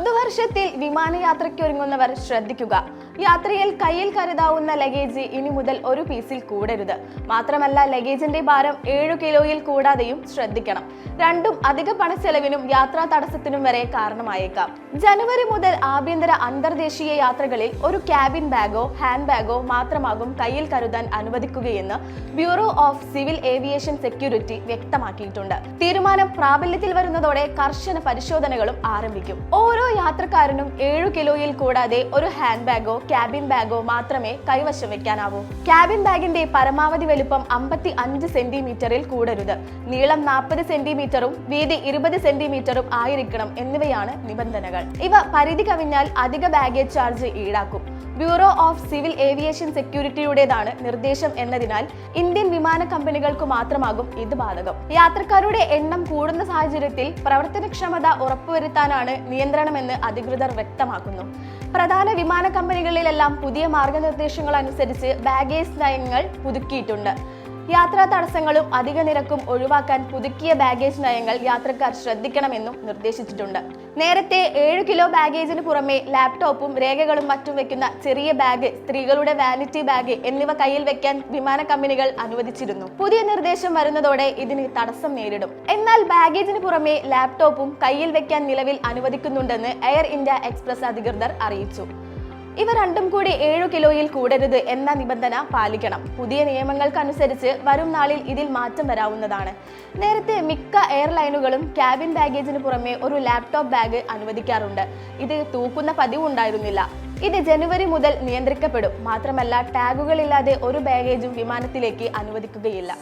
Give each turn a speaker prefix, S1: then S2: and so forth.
S1: പുതുവർഷത്തിൽ വിമാനയാത്രയ്ക്കൊരുങ്ങുന്നവർ ശ്രദ്ധിക്കുക. യാത്രയിൽ കയ്യിൽ കരുതാവുന്ന ലഗേജ് ഇനി മുതൽ ഒരു പീസിൽ കൂടരുത്. മാത്രമല്ല ലഗേജിന്റെ ഭാരം ഏഴു കിലോയിൽ കൂടാതെയും ശ്രദ്ധിക്കണം. രണ്ടും അധിക പണച്ചെലവിനും യാത്രാ തടസ്സത്തിനും വരെ കാരണമായേക്കാം. ജനുവരി മുതൽ ആഭ്യന്തര അന്തർദേശീയ യാത്രകളിൽ ഒരു ക്യാബിൻ ബാഗോ ഹാൻഡ് ബാഗോ മാത്രമാകും കയ്യിൽ കരുതാൻ അനുവദിക്കുകയെന്ന് bureau of civil aviation security വ്യക്തമാക്കിയിട്ടുണ്ട്. തീരുമാനം പ്രാബല്യത്തിൽ വരുന്നതോടെ കർശന പരിശോധനകളും ആരംഭിക്കും. ഓരോ യാത്രക്കാരനും ഏഴു കിലോയിൽ കൂടാതെ ഒരു ഹാൻഡ് ബാഗോ ക്യാബിൻ ബാഗോ മാത്രമേ കൈവശം വെക്കാനാവൂ. ക്യാബിൻ ബാഗിന്റെ പരമാവധി വലുപ്പം അമ്പത്തി അഞ്ച് സെന്റിമീറ്ററിൽ കൂടരുത്. നീളം നാൽപ്പത് സെന്റിമീറ്ററും വീതി ഇരുപത് സെന്റിമീറ്ററും ആയിരിക്കണം എന്നിവയാണ് നിബന്ധനകൾ. ഇവ പരിധി കവിഞ്ഞാൽ അധിക ബാഗേജ് ചാർജ് ഈടാക്കും. ബ്യൂറോ ഓഫ് സിവിൽ ഏവിയേഷൻ സെക്യൂരിറ്റിയുടേതാണ് നിർദ്ദേശം എന്നതിനാൽ ഇന്ത്യൻ വിമാന കമ്പനികൾക്ക് മാത്രമാകും ഇത് ബാധകം. യാത്രക്കാരുടെ എണ്ണം കൂടുന്ന സാഹചര്യത്തിൽ പ്രവർത്തനക്ഷമത ഉറപ്പുവരുത്താനാണ് നിയന്ത്രണമെന്ന് അധികൃതർ വ്യക്തമാക്കുന്നു. പ്രധാന വിമാന കമ്പനികളിലെല്ലാം പുതിയ മാർഗനിർദ്ദേശങ്ങൾ അനുസരിച്ച് ബാഗേജ് നയങ്ങൾ പുതുക്കിയിട്ടുണ്ട്. യാത്രാ തടസ്സങ്ങളും അധിക നിരക്കും ഒഴിവാക്കാൻ പുതുക്കിയ ബാഗേജ് നയങ്ങൾ യാത്രക്കാർ ശ്രദ്ധിക്കണമെന്നും നിർദ്ദേശിച്ചിട്ടുണ്ട്. നേരത്തെ ഏഴ് കിലോ ബാഗേജിന് പുറമെ ലാപ്ടോപ്പും രേഖകളും മറ്റും വെക്കുന്ന ചെറിയ ബാഗ് സ്ത്രീകളുടെ വാനിറ്റി ബാഗ് എന്നിവ കയ്യിൽ വെക്കാൻ വിമാന കമ്പനികൾ അനുവദിച്ചിരുന്നു. പുതിയ നിർദ്ദേശം വരുന്നതോടെ ഇതിന് തടസ്സം നേരിടും. എന്നാൽ ബാഗേജിന് പുറമെ ലാപ്ടോപ്പും കയ്യിൽ വെക്കാൻ നിലവിൽ അനുവദിക്കുന്നുണ്ടെന്ന് എയർ ഇന്ത്യ എക്സ്പ്രസ് അധികൃതർ അറിയിച്ചു. ഇവ രണ്ടും കൂടി ഏഴു കിലോയിൽ കൂടരുത് എന്ന നിബന്ധന പാലിക്കണം. പുതിയ നിയമങ്ങൾക്കനുസരിച്ച് വരും നാളിൽ ഇതിൽ മാറ്റം വരാവുന്നതാണ്. നേരത്തെ മിക്ക എയർലൈനുകളും ക്യാബിൻ ബാഗേജിന് പുറമെ ഒരു ലാപ്ടോപ്പ് ബാഗ് അനുവദിക്കാറുണ്ട്. ഇത് തൂക്കുന്ന പതിവ് ഉണ്ടായിരുന്നില്ല. ഇത് ജനുവരി മുതൽ നിയന്ത്രിക്കപ്പെടും. മാത്രമല്ല ടാഗുകളില്ലാതെ ഒരു ബാഗേജും വിമാനത്തിലേക്ക് അനുവദിക്കുകയില്ല.